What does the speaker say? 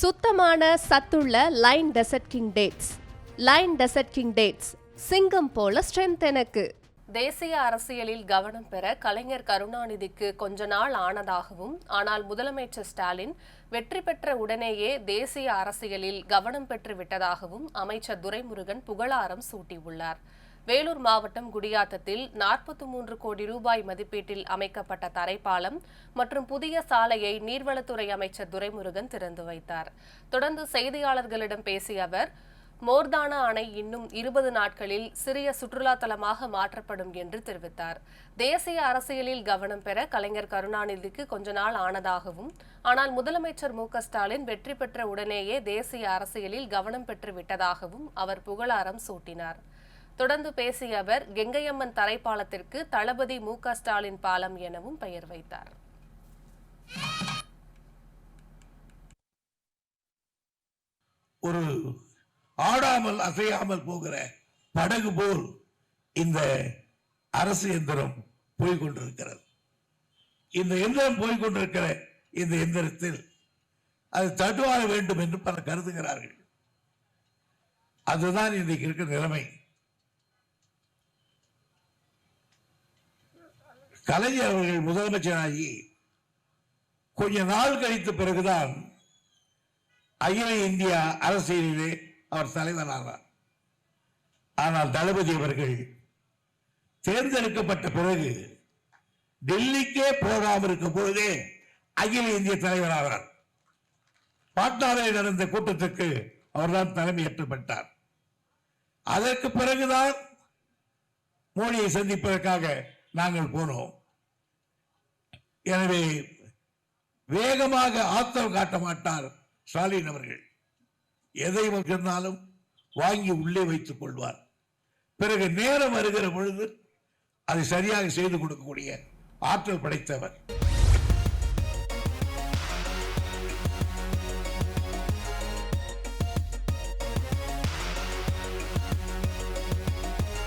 சுத்தமான சத்துள்ள Lion desert king dates. Lion desert king dates சிங்கம் போல ஸ்ட்ரென்த் எனக்கு. தேசிய அரசியலில் கவனம் பெற கலைஞர் கருணாநிதிக்கு கொஞ்ச நாள் ஆனதாகவும் ஆனால் முதலமைச்சர் ஸ்டாலின் வெற்றி பெற்ற உடனேயே தேசிய அரசியலில் கவனம் பெற்று விட்டதாகவும் அமைச்சர் துரைமுருகன் புகழாரம் சூட்டியுள்ளார். வேலூர் மாவட்டம் குடியாத்தத்தில் நாற்பத்தி மூன்று கோடி ரூபாய் மதிப்பீட்டில் அமைக்கப்பட்ட தரைப்பாலம் மற்றும் புதிய சாலையை நீர்வளத்துறை அமைச்சர் துரைமுருகன் திறந்து வைத்தார். தொடர்ந்து செய்தியாளர்களிடம் பேசிய அவர் மோர்தானா அணை இன்னும் இருபது நாட்களில் சிறிய சுற்றுலா தலமாக மாற்றப்படும் என்று தெரிவித்தார். தேசிய அரசியலில் கவனம் பெற கலைஞர் கருணாநிதிக்கு கொஞ்ச நாள் ஆனதாகவும் ஆனால் முதலமைச்சர் மு. ஸ்டாலின் வெற்றி பெற்ற உடனேயே தேசிய அரசியலில் கவனம் பெற்று விட்டதாகவும் அவர் புகழாரம் சூட்டினார். தொடர்ந்து பேசிய அவர் கெங்கையம்மன் தரைப்பாலத்திற்கு தளபதி மு. ஸ்டாலின் பாலம் எனவும் பெயர் வைத்தார். ஒரு ஆடாமல் அசையாமல் போகிற படகு போல் இந்த அரசு எந்திரம் போய்கொண்டிருக்கிறது இந்த எந்திரம் போய்கொண்டிருக்கிற இந்த எந்திரத்தில் அது தடுவார வேண்டும் என்று பல கருதுகிறார்கள். அதுதான் இன்றைக்கு இருக்கிற நிலைமை. கலைஞர் அவர்கள் முதலமைச்சராகி கொஞ்ச நாள் கழித்த பிறகுதான் அகில இந்தியா அரசியலிலே அவர் தலைவரானார் ஆனால் தளபதி அவர்கள் தேர்ந்தெடுக்கப்பட்ட பிறகு டெல்லிக்கே போகாமல் இருக்கும் பொழுதே அகில இந்திய தலைவராகிறார் பாட்னாவில் நடந்த கூட்டத்துக்கு அவர்தான் தலைமையேற்றப்பட்டார் அதற்கு பிறகுதான் மோடியை சந்திப்பதற்காக நாங்கள் போனோம். எனவே வேகமாக ஆத்தம் காட்ட மாட்டார் ஸ்டாலின் அவர்கள். எதை இருந்தாலும் வாங்கி உள்ளே வைத்துக் கொள்வார். பிறகு நேரம் வருகிற பொழுது அதை சரியாக செய்து கொடுக்கக்கூடிய ஆற்றல் படைத்தவர்.